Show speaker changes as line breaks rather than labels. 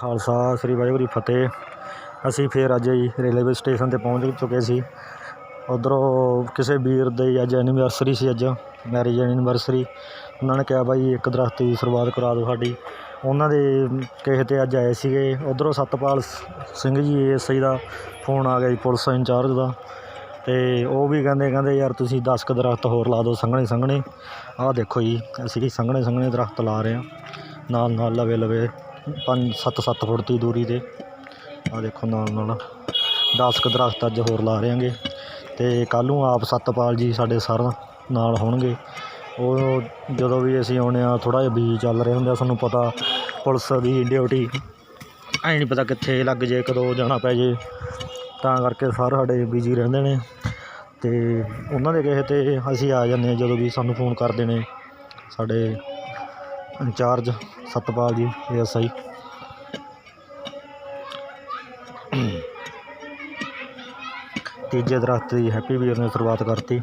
ਖਾਲਸਾ, ਸ੍ਰੀ ਵਾਹਿਗੁਰੂ ਜੀ ਫਤਿਹ। ਅਸੀਂ ਫੇਰ ਅੱਜ ਜੀ ਰੇਲਵੇ ਸਟੇਸ਼ਨ ਤੇ ਪਹੁੰਚ ਚੁੱਕੇ ਸੀ। ਉਧਰੋਂ ਕਿਸੇ ਵੀਰ ਦੇ ਅੱਜ ਐਨੀਵਰਸਰੀ ਸੀ ਅੱਜ ਮੈਰਿਜ ਐਨੀਵਰਸਰੀ ਉਹਨਾਂ ਨੇ ਕਿਹਾ, ਬਾਈ, ਇੱਕ ਦਰਖਤ ਦੀ ਸ਼ੁਰੂਆਤ ਕਰਾ ਦਿਓ ਸਾਡੀ। ਉਹਨਾਂ ਦੇ ਕਿਸੇ ਤੇ ਅੱਜ ਆਏ ਸੀਗੇ। ਉਧਰੋਂ ਸਤਪਾਲ ਸਿੰਘ ਜੀ ਐਸਆਈ ਦਾ ਫੋਨ ਆ ਗਿਆ ਜੀ, ਪੁਲਿਸ ਇੰਚਾਰਜ ਦਾ। ਤੇ ਉਹ ਵੀ ਕਹਿੰਦੇ ਕਹਿੰਦੇ, ਯਾਰ, ਤੁਸੀਂ 10 ਕੁ ਦਰਖਤ ਹੋਰ ਲਾ ਦਿਓ ਸੰਘਣੇ ਸੰਘਣੇ। ਆਹ ਦੇਖੋ ਜੀ, ਅਸੀਂ ਸੰਘਣੇ ਸੰਘਣੇ ਦਰਖਤ ਲਾ ਰਹੇ ਹਾਂ। ਨਾਲ ਨਾਲ ਲਵੇ ਲਵੇ ਪੰਜ ਸੱਤ ਸੱਤ ਫੁੱਟ ਦੀ ਦੂਰੀ 'ਤੇ। ਆਹ ਦੇਖੋ ਨਾਲ ਨਾਲ 10 ਕੁ ਦਰਖਤ ਅੱਜ ਹੋਰ ਲਾ ਰਹੇ ਹਾਂਗੇ ਤੇ ਕੱਲ੍ਹ ਨੂੰ ਆਪ ਸਤਪਾਲ ਜੀ ਸਾਡੇ ਸਰ ਨਾਲ ਹੋਣਗੇ। ਉਹ ਜਦੋਂ ਵੀ ਅਸੀਂ ਆਉਂਦੇ ਆ, ਥੋੜ੍ਹਾ ਜਿਹਾ ਬੀਜ ਚੱਲ ਰਿਹਾ ਹੁੰਦਾ ਆ ਤੁਹਾਨੂੰ ਪਤਾ ਪੁਲਿਸ ਦੀ ਡਿਊਟੀ। ਐਂ ਨਹੀਂ ਪਤਾ ਕਿੱਥੇ ਲੱਗ ਜੇ, ਕਦੋਂ ਜਾਣਾ ਪੈ ਜੇ। ਤਾਂ ਕਰਕੇ ਸਰ ਸਾਡੇ ਬਿਜ਼ੀ ਰਹਿੰਦੇ ਨੇ। ਤੇ ਉਹਨਾਂ ਦੇ ਕਹੇ ਤੇ ਅਸੀਂ ਆ ਜਾਂਦੇ ਹਾਂ ਜਦੋਂ ਵੀ ਸਾਨੂੰ ਫੋਨ ਕਰਦੇ ਨੇ ਸਾਡੇ ਇੰਚਾਰਜ ਸਤਪਾਲ ਜੀ ਐਸਆਈ ਤੀਜੇ ਦਰਖਤ ਦੀ ਹੈਪੀ ਵੀਰ ਨੇ ਸ਼ੁਰੂਆਤ ਕਰਤੀ।